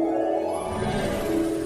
ああ。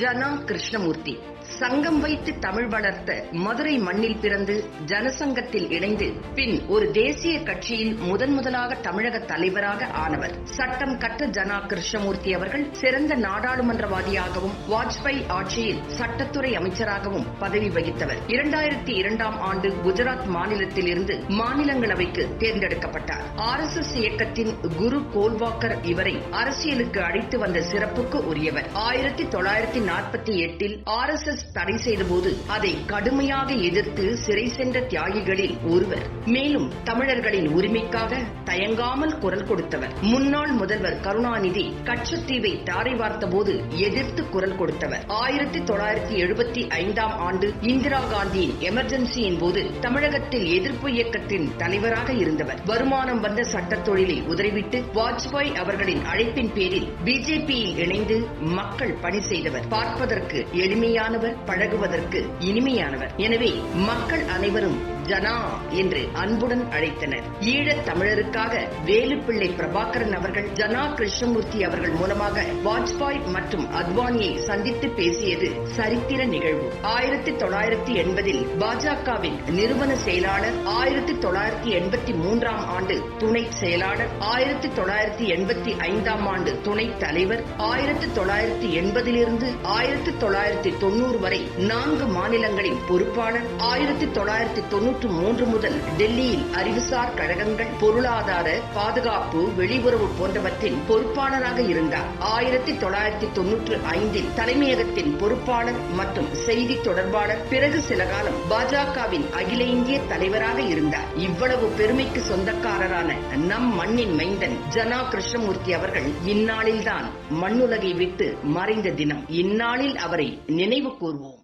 ஜனா கிருஷ்ணமூர்த்தி. சங்கம் வைத்து தமிழ் வளர்த்த மதுரை மண்ணில் பிறந்து ஜனசங்கத்தில் இணைந்து பின் ஒரு தேசிய கட்சியில் முதன் முதலாக தமிழக தலைவராக ஆனவர். சட்டம் கட்ட ஜனா கிருஷ்ணமூர்த்தி அவர்கள் சிறந்த நாடாளுமன்றவாதியாகவும் வாஜ்பாய் ஆட்சியில் சட்டத்துறை அமைச்சராகவும் பதவி வகித்தவர். இரண்டாயிரத்தி இரண்டாம் ஆண்டு குஜராத் மாநிலத்தில் இருந்து மாநிலங்களவைக்கு தேர்ந்தெடுக்கப்பட்டார். ஆர் எஸ் எஸ் இயக்கத்தின் குரு கோல்வாக்கர் இவரை அரசியலுக்கு அழைத்து வந்த சிறப்புக்கு உரியவர். ஆயிரத்தி தொள்ளாயிரத்தி நாற்பத்தி எட்டில் ஆர் எஸ் எஸ் தடை செய்தபோது அதை கடுமையாக எதிர்த்து சிறை சென்ற தியாகிகளில் ஒருவர். மேலும் தமிழர்களின் உரிமைக்காக தயங்காமல் குரல் கொடுத்தவர். முன்னாள் முதல்வர் கருணாநிதி கச்சத்தீவை தாரை வார்த்தபோது எதிர்த்து குரல் கொடுத்தவர். ஆயிரத்தி தொள்ளாயிரத்தி எழுபத்தி ஐந்தாம் ஆண்டு இந்திரா காந்தியின் எமர்ஜென்சியின் போது தமிழகத்தில் எதிர்ப்பு இயக்கத்தின் தலைவராக இருந்தவர். வருமானம் வந்த சட்ட தொழிலை உதறிவிட்டு வாஜ்பாய் அவர்களின் அழைப்பின் பேரில் பிஜேபியில் இணைந்து மக்கள் பணி செய்தவர். பார்ப்பதற்கு எளிமையானவர் பழகுவதற்கு இனிமையானவர். எனவே மக்கள் அனைவரும் ஜனா என்று அன்புடன் அழைத்தனர். ஈழத் தமிழருக்காக வேலுப்பிள்ளை பிரபாகரன் அவர்கள் ஜனா கிருஷ்ணமூர்த்தி அவர்கள் மூலமாக வாஜ்பாய் மற்றும் அத்வானியை சந்தித்து பேசியது சரித்திர நிகழ்வு. ஆயிரத்தி தொள்ளாயிரத்தி எண்பதில் பாஜகவின் நிறுவன செயலாளர் ஆயிரத்தி தொள்ளாயிரத்தி எண்பத்தி மூன்றாம் ஆண்டு துணை செயலாளர் ஆயிரத்தி தொள்ளாயிரத்தி எண்பத்தி ஐந்தாம் ஆண்டு துணை தலைவர் ஆயிரத்தி தொள்ளாயிரத்தி எண்பதிலிருந்து ஆயிரத்தி தொள்ளாயிரத்தி தொண்ணூறு வரை நான்கு மாநிலங்களின் பொறுப்பாளர் ஆயிரத்தி தொள்ளாயிரத்தி தொண்ணூறு தொன்னூற்று மூன்று முதல் டெல்லியில் அறிவுசார் கழகங்கள் பொருளாதார பாதுகாப்பு வெளியுறவு போன்றவற்றின் பொறுப்பாளராக இருந்தார். ஆயிரத்தி தொள்ளாயிரத்தி தொன்னூற்று ஐந்தில் தலைமையகத்தின் பொறுப்பாளர் மற்றும் செய்தி தொடர்பாளர் பிறகு சில காலம் பாஜகவின் அகில இந்திய தலைவராக இருந்தார். இவ்வளவு பெருமைக்கு சொந்தக்காரரான நம் மண்ணின் மைந்தன் ஜனா கிருஷ்ணமூர்த்தி அவர்கள் இந்நாளில்தான் மண்ணுலகை விட்டு மறைந்த தினம். இந்நாளில் அவரை நினைவு கூர்வோம்.